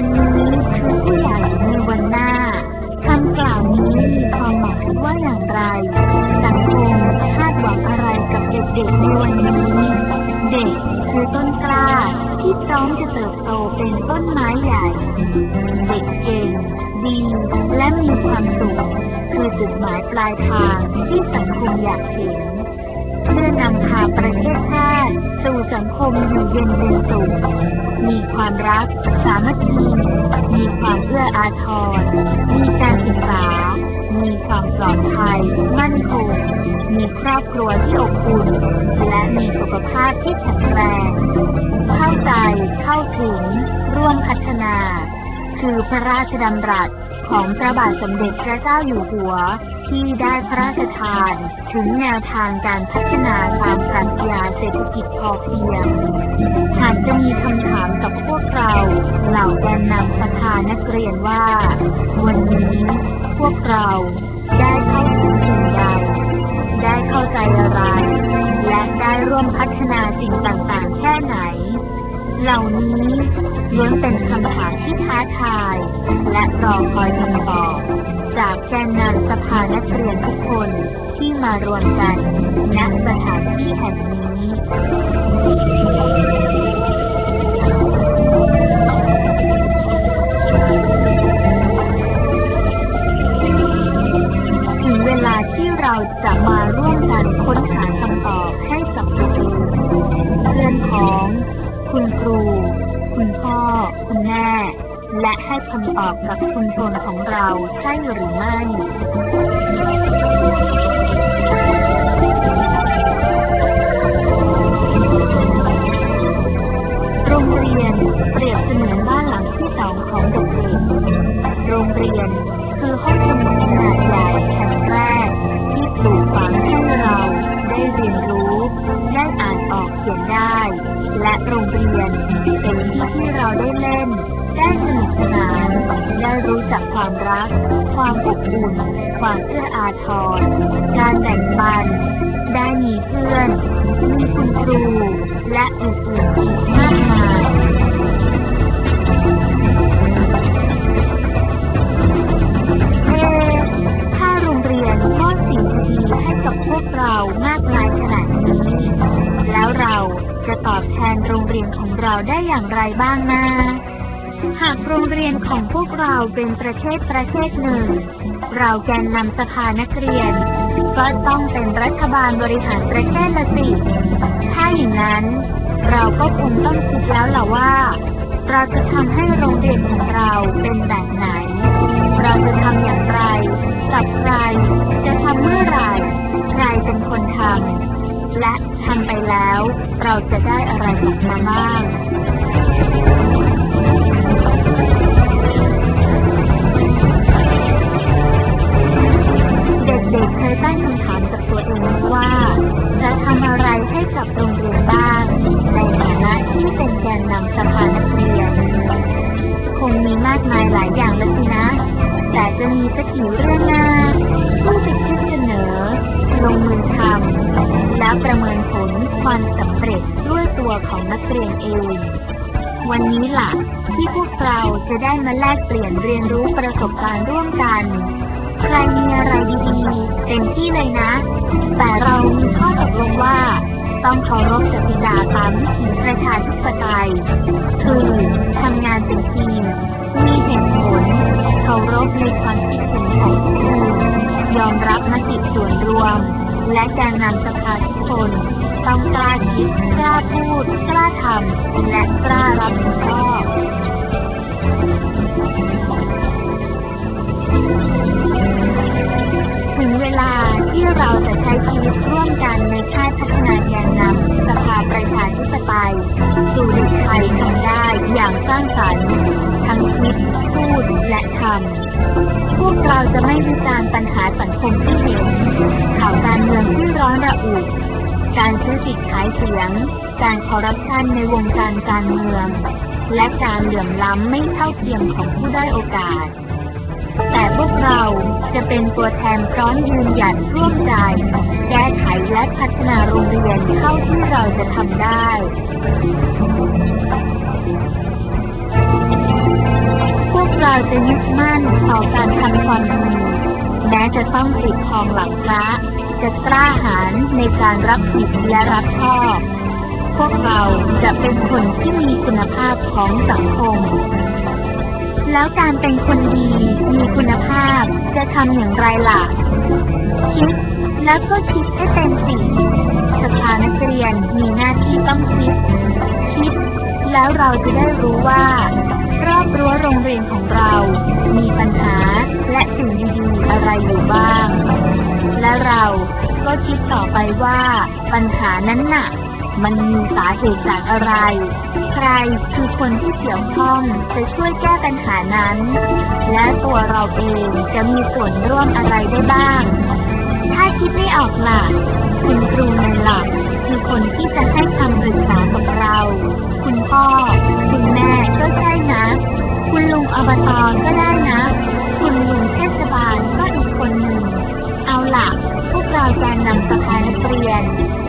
ันนี้คือผู้ใหญ่ในวันหน้าคำกล่าวนี้มีความหมายว่าอย่างไร สังคมคาดหวังอะไรกับเด็กๆในวันนี้ เด็กคือต้นกล้าที่พร้อมจะเติบโตเป็นต้นไม้ใหญ่ เด็กเก่งดีและมีความสุขคือจุดหมายปลายทางที่สังคมอยากเห็น เพื่อนำพาประเทศชาติ สู่สังคมอยู่เย็นเป็นสุข มีความรัก สามัคคี มีความเอื้ออาทร มีการศึกษา มีความปลอดภัย มั่นคง มีครอบครัวที่อบอุ่น และมีสุขภาพที่แข็งแรง เข้าใจ เข้าถึง ร่วมพัฒนา คือพระราชดำรัสของพระบาทสมเด็จพระเจ้าอยู่หัว ที่ได้พระราชทาน ถึงแนวทางการพัฒนาตามปรัชญาเศรษฐกิจพอเพียง หากจะมีคำถามกับพวกเรา เหล่าแกนนำสภานักเรียนว่า วันนี้พวกเราได้เข้าถึงสิ่งใด ได้เข้าใจอะไร และได้ร่วมพัฒนาสิ่งต่างๆ แค่ไหน เหล่านี้ล้วนเป็นคำถามที่ท้าทาย และรอคอยคำตอบ จากแกนนำสภานักเรียนทุกคนที่มารวมกันณสถานที่แห่งนี้ อบกับชุมชนของเราใช่หรือไม่โรงเรียนเปรียบเสมือนบ้านหลังที่สองของเด็กๆโรงเรียน ความรัก ความอบอุ่น ความเอื้ออาทร การแบ่งปัน ได้มีเพื่อน มีคุณครู และอื่นๆอีกมากมายถ้าโรงเรียนมอบสิ่งดีๆให้กับพวกเรามากมายขนาดนี้ แล้วเราจะตอบแทนโรงเรียนของเราได้อย่างไรบ้างนะ หากโรงเรียนของพวกเราเป็นประเทศประเทศหนึ่ง เราแกนนำสภานักเรียน ก็ต้องเป็นรัฐบาลบริหารประเทศละสิ ถ้าอย่างนั้น เราก็คงต้องคิดแล้วล่ะว่า เราจะทำให้โรงเรียนของเราเป็นแบบไหน เราจะทำอย่างไรกับใคร จะทำเมื่อไหร่ใครเป็นคนทำและทำไปแล้ว เราจะได้อะไรกลับมาบ้าง ว่าจะทำอะไรให้กับโรงเรียนบ้างในฐานะที่เป็นแกนนำสภานักเรียน คงมีมากมายหลายอย่างเลยสินะ แต่จะมีสักกี่เรื่องนะผู้จะคิดเสนอ ลงมือทำแล้วประเมินผลความสำเร็จด้วยตัวของนักเรียนเองวันนี้ล่ะ ที่พวกเราจะได้มาแลกเปลี่ยนเรียนรู้ประสบการณ์ร่วมกัน ใครมีอะไรดีๆเต็มที่เลยนะ แต่เรามีข้อตกลงว่า ต้องเคารพกติกาตามวิถีประชาธิปไตย คือทำงานเป็นทีม มีเหตุผล เคารพในความคิดเห็นของผู้อื่นยอมรับมติส่วนรวม และการนำสภาทุกคนต้องกล้าคิด กล้าพูด กล้าทำ และกล้ารับผิดชอบ ถึงเวลาที่เราจะใช้ชีวิตร่วมกันในค่ายพัฒนาแกนนำสภาประชาธิปไตยสู่เด็กไทยทำได้อย่างสร้างสรรค์ทั้งคิดพูดและทำพวกเราจะไม่วิจารณ์ปัญหาสังคมที่เห็น ข่าวการเมืองที่ร้อนระอุการซื้อสิทธิ์ขายเสียง การคอร์รัปชันในวงการการเมือง และการเหลื่อมล้ำไม่เท่าเทียมของผู้ได้โอกาส แต่พวกเราจะเป็นตัวแทนพร้อมยืนหยัดร่วมใจ แก้ไขและพัฒนาโรงเรียนเท่าที่เราจะทำได้พวกเราจะยึดมั่นต่อการทำความดีแม้จะต้องติดทองหลังพระจะกล้าหาญในการรับผิดและรับชอบ พวกเราจะเป็นคนที่มีคุณภาพของสังคม แล้วการเป็นคนดีมีคุณภาพจะทำอย่างไรล่ะ คิดแล้วก็คิดให้เป็นสิสภานักเรียนมีหน้าที่ต้องคิด คิดแล้วเราจะได้รู้ว่า รอบรั้วโรงเรียนของเรา มีปัญหาและสิ่งดีๆอะไรอยู่บ้าง และเราก็คิดต่อไปว่าปัญหานั้นน่ะ มันมีสาเหตุจากอะไร ใครคือคนที่เกี่ยวข้องจะช่วยแก้ปัญหานั้น และตัวเราเองจะมีส่วนร่วมอะไรได้บ้าง ถ้าคิดไม่ออกล่ะ คุณครูนั่นหลักคือคนที่จะให้คำปรึกษากับเรา คุณพ่อ คุณแม่ก็ใช่นะ คุณลุงอบตก็ได้นะ คุณลุงเทศบาล พวกเรนนำสภานักเรียน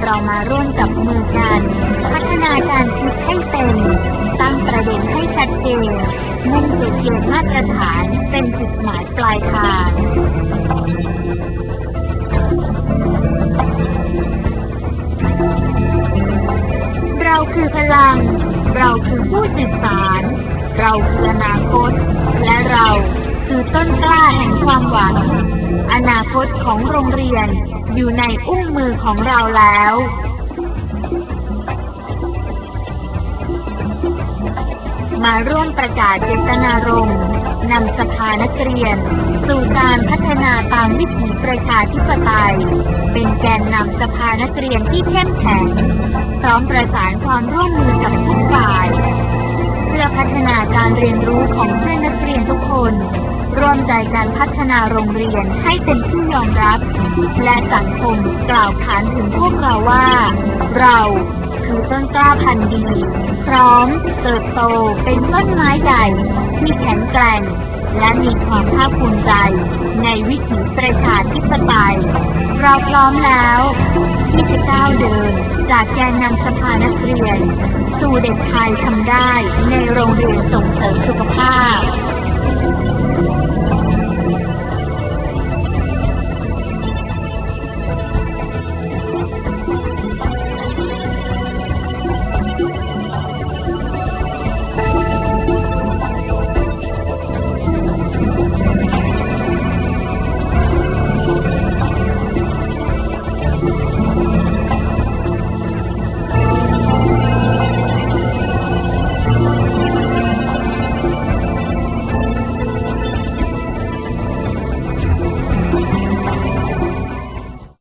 เรามาร่วมกับมือกัน พัฒนาการคิดให้เป็นตั้งประเด็นให้ชัดเจนมุ่งสู่เกณฑ์มาตรฐานเป็นจุดหมายปลายทางเราคือพลัง เราคือผู้สื่อสาร เราคืออนาคต และเรา คือต้นกล้าแห่งความหวัง อนาคตของโรงเรียนอยู่ในอุ้งมือของเราแล้วมาร่วมประกาศเจตนารมณ์นำสภานักเรียน สู่การพัฒนาตามวิถีประชาธิปไตย เป็นแกนนำสภานักเรียนที่เข้มแข็งพร้อมประสานความร่วมมือกับทุกฝ่าย เพื่อพัฒนาการเรียนรู้ของเพื่อนนักเรียนทุกคน ร่วมใจการพัฒนาโรงเรียนให้เป็นที่ยอมรับ และสังคมกล่าวขานถึงพวกเราว่า เราคือต้นกล้าพันธุ์ดี พร้อมเติบโตเป็นต้นไม้ใหญ่ที่แข็งแกร่ง และมีความภาคภูมิใจ ในวิถีประชาธิปไตยเราพร้อมแล้วที่จะก้าวเดิน จากแกนนำสภานักเรียน สู่เด็กไทยทำได้ในโรงเรียนส่งเสริมสุขภาพ